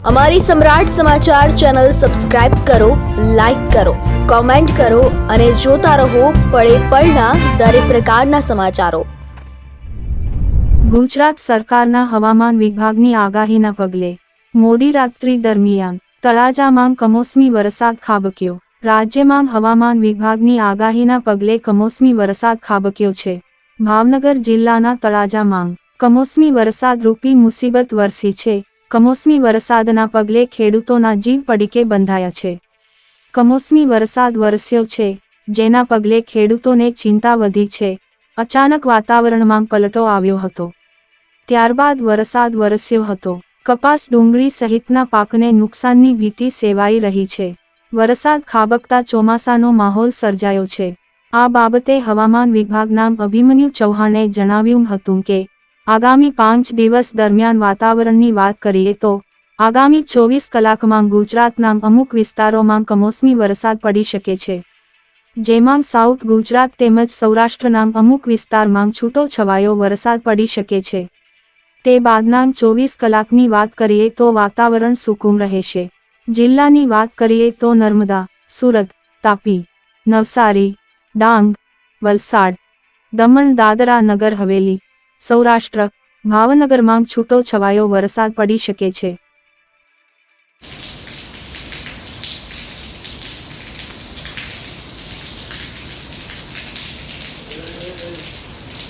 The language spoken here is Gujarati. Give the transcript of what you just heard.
અમારી સમ્રાટ સમાચાર ચેનલ સબસ્ક્રાઇબ કરો, લાઇક કરો, કોમેન્ટ કરો અને જોતા રહો પળે પળના દરેક પ્રકારના સમાચારો. ગુજરાત સરકારના હવામાન વિભાગની આગાહીના પગલે મોડી રાત્રિ દરમિયાન તળાજામાં કમોસમી વરસાદ ખાબક્યો. રાજ્યમાં હવામાન વિભાગની આગાહીના પગલે કમોસમી વરસાદ ખાબક્યો છે. ભાવનગર જિલ્લાના તળાજામાં કમોસમી વરસાદ રૂપી મુસીબત વરસી છે. કમોસમી વરસાદના પગલે ખેડૂતોના જીવ પડીકે બંધાયા છે. કમોસમી વરસાદ વરસ્યો છે, જેના પગલે ખેડૂતોને ચિંતા વધી છે. અચાનક વાતાવરણમાં પલટો આવ્યો હતો. ત્યારબાદ વરસાદ વરસ્યો હતો. કપાસ ડુંગળી સહિતના પાકને નુકસાનની ભીતિ સેવાઈ રહી છે. વરસાદ ખાબકતા ચોમાસાનો માહોલ સર્જાયો છે. આ બાબતે હવામાન વિભાગના અભિમન્યુ ચૌહાણે જણાવ્યું હતું કે આગામી પાંચ દિવસ દરમિયાન વાતાવરણની વાત કરીએ તો, આગામી ચોવીસ કલાકમાં ગુજરાતના અમુક વિસ્તારોમાં કમોસમી વરસાદ પડી શકે છે. જેમાં સાઉથ ગુજરાત તેમજ સૌરાષ્ટ્રના અમુક વિસ્તારમાં છૂટો છવાયો વરસાદ પડી શકે છે. તે બાદના ચોવીસ કલાકની વાત કરીએ તો વાતાવરણ સુકુમ રહેશે. જિલ્લાની વાત કરીએ તો નર્મદા, સુરત, તાપી, નવસારી, ડાંગ, વલસાડ, દમણ, દાદરા નગર, હવેલી સૌરાષ્ટ્ર ભાવનગરમાં છૂટો છવાયો વરસાદ પડી શકે છે.